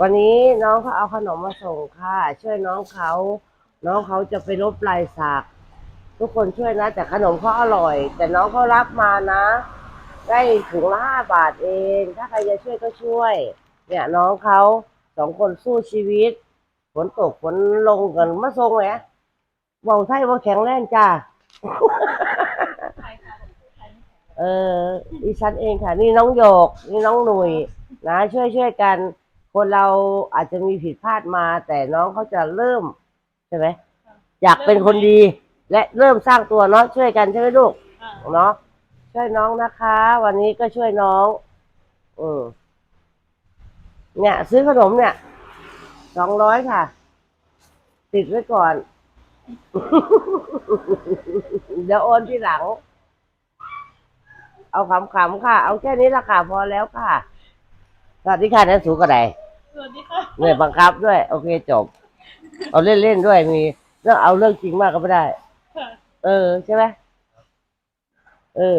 วันนี้น้องเขาเอาขนมมาส่งค่ะ ช่วยน้องเขา น้องเขาจะไปลบลายสัก ทุกคนช่วยนะ แต่ขนมเขาอร่อย แต่น้องเขารับมานะ ได้ถุงละห้าบาทเอง ถ้าใครจะช่วยก็ช่วย เนี่ยน้องเขาสองคนสู้ชีวิตฝนตกฝนลงกันมาส่งแหมเบาไทยว่าแข็งแรงจ้าเออดิฉันเองค่ะ นี่น้องโยก นี่น้องหนุยนะ ช่วยช่วยกัน คนเราอาจจะมีผิดพลาดมา แต่น้องเขาจะเริ่มใช่ไหมอยากเป็นคนดี และเริ่มสร้างตัวเนาะช่วยกันใช่ไหมลูกอ่าเนาะช่วยน้องนะคะ วันนี้ก็ช่วยน้องอืมเนี่ย ซื้อขนมเนี่ยสองร้อยค่ะ ติดไว้ก่อน เดี๋ยวโอนที่หลัง เอาขำๆค่ะ เอาแค่นี้ละค่ะพอแล้วค่ะ สวัสดีค่ะนันสูกระได สวัสดีค่ะเหนื่อยบังคับด้วย โอเคจบ เอาเล่นๆด้วยมีเรื่องเอาเรื่องจริงมากก็ไม่ได้ ค่ะ เออ ใช่ไหมเออ